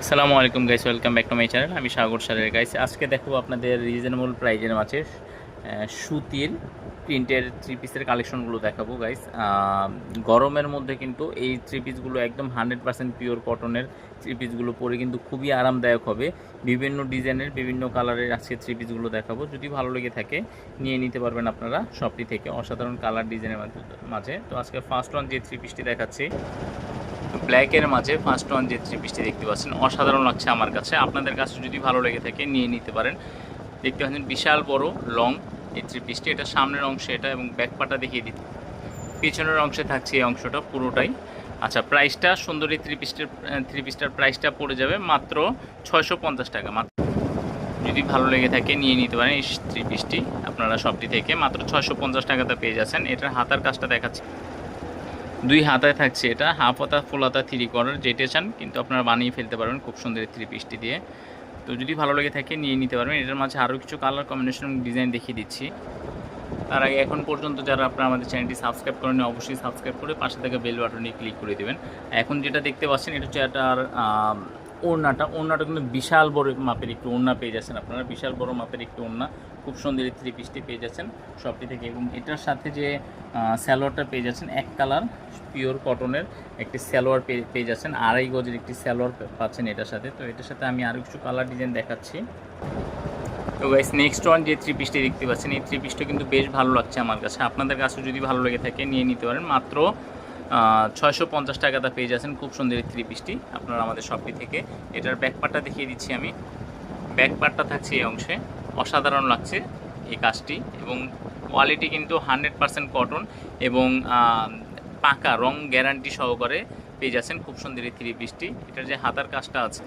আসসালামু আলাইকুম guys welcome back to my channel আমি সাগর সারের গাইস আজকে দেখো আপনাদের রিজনেবল প্রাইজের মাঝে সুতির প্রিন্টের থ্রি পিসের কালেকশনগুলো দেখাবো গাইস গরমের মধ্যে কিন্তু এই থ্রি পিসগুলো একদম হান্ড্রেড পার্সেন্ট পিওর কটনের থ্রি পিসগুলো পরে কিন্তু খুবই আরামদায়ক হবে। বিভিন্ন ডিজাইনের, বিভিন্ন কালারের আজকে থ্রি পিসগুলো দেখাবো। যদি ভালো লেগে থাকে, নিয়ে নিতে পারবেন আপনারা শপটি থেকে। অসাধারণ কালার ডিজাইনের মাঝে তো আজকে ফার্স্ট ওয়ান যে থ্রি পিসটি দেখাচ্ছি ব্ল্যাকের মাঝে ফার্স্ট ওয়ান যে থ্রি পিসটি দেখতে পাচ্ছেন, অসাধারণ লাগছে আমার কাছে। আপনাদের কাছে যদি ভালো লেগে থাকে, নিয়ে নিতে পারেন। দেখতে পাচ্ছেন বিশাল বড় লং এই থ্রি পিসটি এটা সামনের অংশে, এটা এবং ব্যাক পাটা দেখিয়ে দিতে পিছনের অংশে থাকছে এই অংশটা পুরোটাই। আচ্ছা প্রাইসটা সুন্দরী থ্রি পিসটার থ্রি পিসটার প্রাইসটা পড়ে যাবে মাত্র ছয়শো পঞ্চাশ টাকা। মাত্র যদি ভালো লেগে থাকে, নিয়ে নিতে পারেন এই থ্রি পিসটি আপনারা সবটি থেকে মাত্র ছয়শো পঞ্চাশ টাকাতে পেয়ে যাচ্ছেন। এটার হাতার কাজটা দেখাচ্ছে। দুই হাতায় থাকছে এটা। হাফ হাতা, ফুল হাতা থ্রি করার যেটা চান, কিন্তু আপনারা বানিয়ে ফেলতে পারবেন খুব সুন্দর থ্রি পিসটি দিয়ে। তো যদি ভালো লাগে থাকে, নিয়ে নিতে পারবেন। এটার মাঝে আরও কিছু কালার কম্বিনেশন ডিজাইন দেখিয়ে দিচ্ছি। তার আগে এখন পর্যন্ত যারা আপনারা আমাদের চ্যানেলটি সাবস্ক্রাইব করেন অবশ্যই সাবস্ক্রাইব করে পাশে থেকে বেল বাটনে ক্লিক করে দেবেন। এখন যেটা দেখতে পাচ্ছেন, এটা হচ্ছে একটা ওড়নাটা ওড়নাটা কিন্তু বিশাল বড় মাপের একটু ওড়না পেয়ে যাচ্ছেন আপনারা। বিশাল বড় মাপের একটি ওড়না। খুব সুন্দর থ্রি পিসটি পেয়ে যাচ্ছেন সবটি থেকে এবং এটার সাথে যে স্যালোয়ারটা পেয়ে যাচ্ছেন, এক কালার পিওর কটনের একটি স্যালোয়ার পেয়ে পেয়ে যাচ্ছেন, আড়াই গজের একটি স্যালোয়ার পাচ্ছেন এটার সাথে। তো এটার সাথে আমি আরও কিছু কালার ডিজাইন দেখাচ্ছি। তো গাইস নেক্সট ওয়ান যে থ্রি পিসটি দেখতে পাচ্ছেন, এই থ্রি পিসটা কিন্তু বেশ ভালো লাগছে আমার কাছে। আপনাদের কাছে যদি ভালো লেগে থাকে, নিয়ে নিতে পারেন। মাত্র ছয়শো পঞ্চাশ টাকাটা পেয়ে যাচ্ছেন খুব সুন্দর থ্রি পিসটি আপনারা আমাদের শপটি থেকে। এটার ব্যাকপার্টটা দেখিয়ে দিচ্ছি আমি। ব্যাকপার্টটা থাকছে এই অংশে। অসাধারণ লাগছে এই কাজটি এবং কোয়ালিটি কিন্তু হান্ড্রেড পারসেন্ট কটন এবং পাকা, রং গ্যারান্টি সহকারে পেয়ে যাচ্ছেন খুব সুন্দর এই থ্রি পিসটি এটার যে হাতার কাজটা আছে,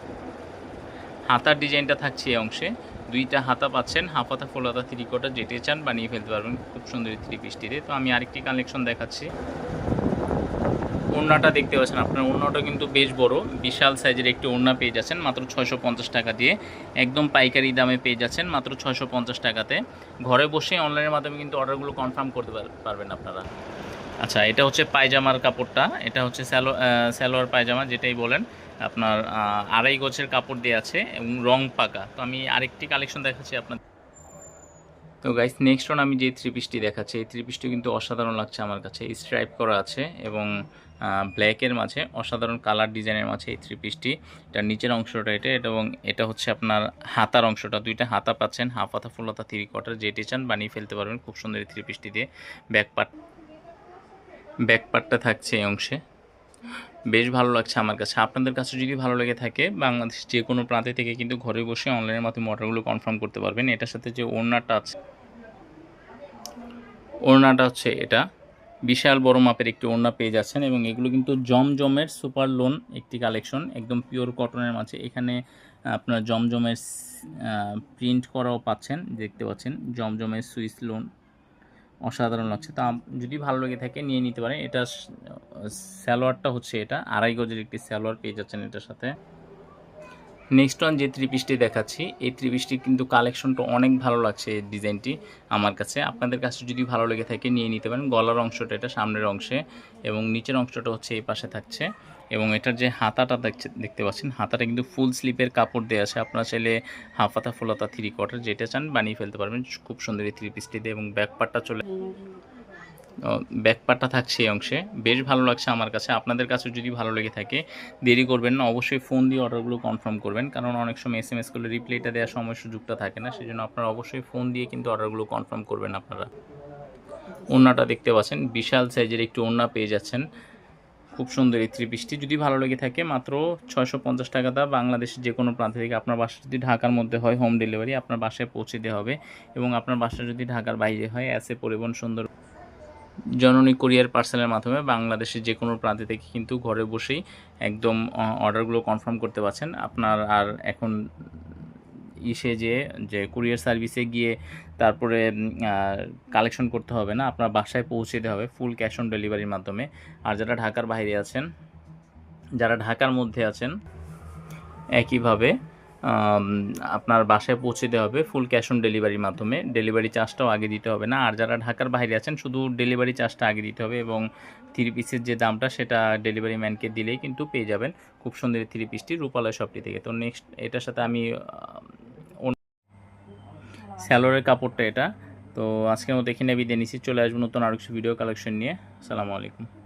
হাতার ডিজাইনটা থাকছে এই অংশে। দুইটা হাতা পাচ্ছেন, হাফ হাতা ফুল হাতা থ্রি কোয়ার্টার যেটি চান বানিয়ে ফেলতে পারবেন খুব সুন্দর থ্রি পিসটিতে তো আমি আরেকটি কালেকশন দেখাচ্ছি। ওড়নাটা দেখতে পাচ্ছেন আপনার ওড়নাটা কিন্তু বেশ বড় বিশাল সাইজের একটি ওড়না পেয়ে যাচ্ছেন মাত্র ছয়শো পঞ্চাশ টাকা দিয়ে। একদম পাইকারি দামে পেয়ে যাচ্ছেন মাত্র ছয়শো পঞ্চাশ টাকাতে। ঘরে বসে অনলাইনের মাধ্যমে কিন্তু অর্ডারগুলো কনফার্ম করতে পারবেন আপনারা। আচ্ছা এটা হচ্ছে পায়জামার কাপড়টা এটা হচ্ছে স্যালো আহ, সালোয়ার পায়জামা যেটাই বলেন আপনার আড়াই গছের কাপড় দিয়ে আছে এবং রং পাকা। তো আমি আরেকটি কালেকশন দেখাচ্ছি আপনার তো গাইস নেক্সট ওয়ান আমি যে থ্রি পিসটি দেখাচ্ছি, এই থ্রি পিসটি কিন্তু অসাধারণ লাগছে আমার কাছে। স্ট্রাইপ করা আছে এবং ব্ল্যাকের মাঝে অসাধারণ কালার ডিজাইনের মাঝে এই থ্রি পিসটি এটার নিচের অংশটা এটা এটা এবং এটা হচ্ছে আপনার হাতার অংশটা। দুইটা হাতা পাচ্ছেন হাফ হাতা ফুল হাতা থ্রি কোয়ার্টার যেটি চান বানিয়ে ফেলতে পারবেন খুব সুন্দর এই থ্রি পিসটি দিয়ে ব্যাক পার্ট ব্যাক পার্টটা থাকছে এই অংশে। বেশ ভালো লাগছে আমার কাছে। আপনাদের কাছে যদি ভালো লেগে থাকে, বাংলাদেশ যে কোনো প্রান্তে থেকে কিন্তু ঘরে বসে অনলাইনের মাধ্যমে অর্ডারগুলো কনফার্ম করতে পারবেন। এটার সাথে যে ওড়নাটা আছে, ওড়নাটা হচ্ছে এটা। বিশাল বড় মাপের একটি ওড়না পেয়ে যাচ্ছেন এবং এগুলো কিন্তু জমজমের সুপার লোন একটি কালেকশন একদম পিওর কটনের মাঝে। এখানে আপনার জমজমের প্রিন্ট করাও পাচ্ছেন, দেখতে পাচ্ছেন। জমজমের সুইস লোন অসাধারণ লাগছে। তা যদি ভালো লেগে থাকে, নিয়ে নিতে পারেন। এটা স্যালোয়ারটা হচ্ছে এটা। আড়াই গজের একটি স্যালোয়ার পেয়ে যাচ্ছেন এটার সাথে। নেক্সট ওয়ান যে থ্রি দেখাচ্ছি, এই থ্রি পিসটির কিন্তু কালেকশনটা অনেক ভালো লাগছে এই ডিজাইনটি আমার কাছে। আপনাদের কাছে যদি ভালো লেগে থাকে নিয়ে নিতে পারেন। গলার অংশটা এটা, সামনের অংশে এবং নিচের অংশটা হচ্ছে এই পাশে থাকছে এবং এটার যে হাতাটা দেখছে, দেখতে পাচ্ছেন, হাতাটা কিন্তু ফুল স্লিপের কাপড় দেওয়া আছে। আপনারা চাইলে হাফ হাতা ফুল হাতা থ্রি কোয়ার্টার যেটা চান বানিয়ে ফেলতে পারবেন। খুব সুন্দর এই থ্রি পিসটিতে এবং ব্যাক পার্টটা চলে ব্যাক পার্টটা থাকছে এই অংশে। বেশ ভালো লাগছে আমার কাছে। আপনাদের কাছে যদি ভালো লেগে থাকে, দেরি করবেন না। অবশ্যই ফোন দিয়ে অর্ডারগুলো কনফার্ম করবেন। কারণ অনেক সময় এস এম এস করলে রিপ্লাইটা দেওয়ার সময় সুযোগটা থাকে না। সেই জন্য আপনারা অবশ্যই ফোন দিয়ে কিন্তু অর্ডারগুলো কনফার্ম করবেন আপনারা। ওড়নাটা দেখতে পাচ্ছেন। বিশাল সাইজের একটি ওড়না পেয়ে যাচ্ছেন। খুব সুন্দর এই থ্রি পিসটি যদি ভালো লেগে থাকে, মাত্র ছয়শো পঞ্চাশ টাকা দা বাংলাদেশের যে কোনো প্রান্ত থেকে আপনার বাসা যদি ঢাকার মধ্যে হয় হোম ডেলিভারি আপনার বাসায় পৌঁছে দেওয়া হবে। এবং আপনার বাসা যদি ঢাকার বাইরে হয় অ্যাসে পরিবহন সুন্দর জননী কুরিয়ার পার্সেলের মাধ্যমে বাংলাদেশের যে কোনো প্রান্তে থেকে কিন্তু ঘরে বসেই একদম অর্ডারগুলো কনফার্ম করতে পারছেন। আপনার আর এখন ইসে যে যে কুরিয়ার সার্ভিসে গিয়ে তারপরে কালেকশন করতে হবে না, আপনার বাসায় পৌঁছে দিতে হবে ফুল ক্যাশ অন ডেলিভারির মাধ্যমে। আর যারা ঢাকার বাইরে আছেন, যারা ঢাকার মধ্যে আছেন, একইভাবে আপনার বাসায় পৌঁছে দেওয়া হবে ফুল ক্যাশ অন ডেলিভারির মাধ্যমে। ডেলিভারি চার্জটাও আগে দিতে হবে না। আর যারা ঢাকার বাইরে আছেন, শুধু ডেলিভারি চার্জটা আগে দিতে হবে এবং থ্রি পিসের যে দামটা, সেটা ডেলিভারি ম্যানকে দিলেই কিন্তু পেয়ে যাবেন। খুব সুন্দর থ্রি পিসটি রূপালয় শপটি থেকে। তো নেক্সট এটার সাথে আমি স্যালোরের কাপড়টা এটা। তো আজকের মতো এখানে বিদায় নিচ্ছি। চলে আসব নতুন আরও কিছু ভিডিও কালেকশন নিয়ে। আসসালামু আলাইকুম।